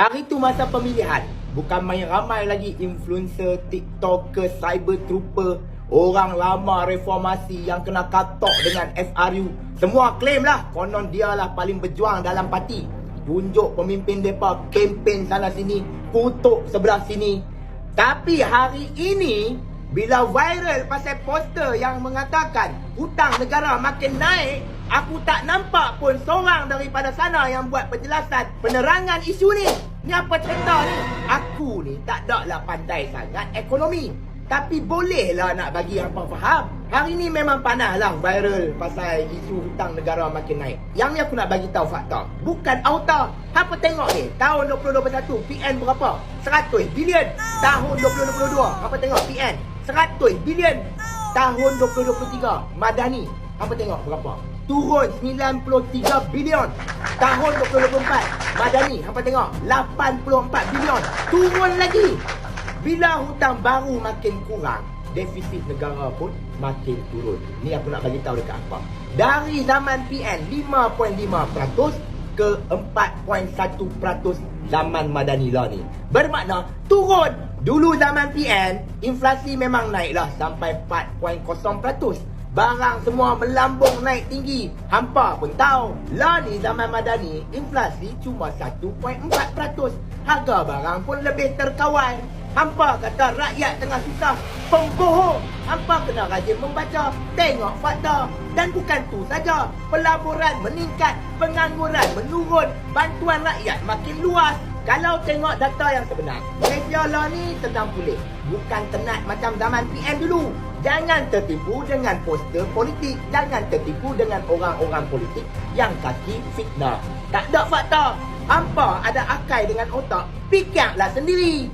Hari tu masa pemilihan Bukan main ramai lagi influencer, tiktoker, cyber trooper Orang lama reformasi yang kena katok dengan FRU Semua claim lah Konon dia lah paling berjuang dalam parti. Tunjuk pemimpin mereka kempen sana sini Kutuk sebelah sini. Tapi hari ini Bila viral pasal poster yang mengatakan Hutang negara makin naik Aku tak nampak pun seorang daripada sana yang buat penjelasan penerangan isu ni. Ni apa cerita ni? Aku ni tak ada lah pandai sangat ekonomi. Tapi bolehlah nak bagi apa faham. Hari ni memang panas lah viral pasal isu hutang negara makin naik. Yang ni aku nak bagi tahu fakta. Bukan auto. Apa tengok ni? Tahun 2021 PN berapa? 100 bilion. Tahun 2022 apa tengok PN? 100 bilion. Tahun 2023 Madani apa tengok berapa? Turun 93 bilion. Tahun 2024 Madani hampa tengok 84 bilion. Turun lagi. Bila hutang baru makin kurang, defisit negara pun makin turun. Ni aku nak bagi tahu dekat apa. Dari zaman PN 5.5% ke 4.1% zaman Madani lah ni. Bermakna turun. Dulu zaman PN, inflasi memang naik lah sampai 4.0%. Barang semua melambung naik tinggi. Hampa pun tahu. Lah ni zaman Madani, inflasi cuma 1.4%. Harga barang pun lebih terkawal. Hampa kata rakyat tengah susah. Pembohong. Hampa kena rajin membaca. Tengok fakta. Dan bukan tu saja. Pelaburan meningkat. Pengangguran menurun. Bantuan rakyat makin luas. Kalau tengok data yang sebenar, Malaysia lah ni sedang pulih. Bukan tenat macam zaman PM dulu. Jangan tertipu dengan poster politik. Jangan tertipu dengan orang-orang politik yang kaki fitnah. Tak ada fakta. Hampa ada akal dengan otak. Fikirlah sendiri.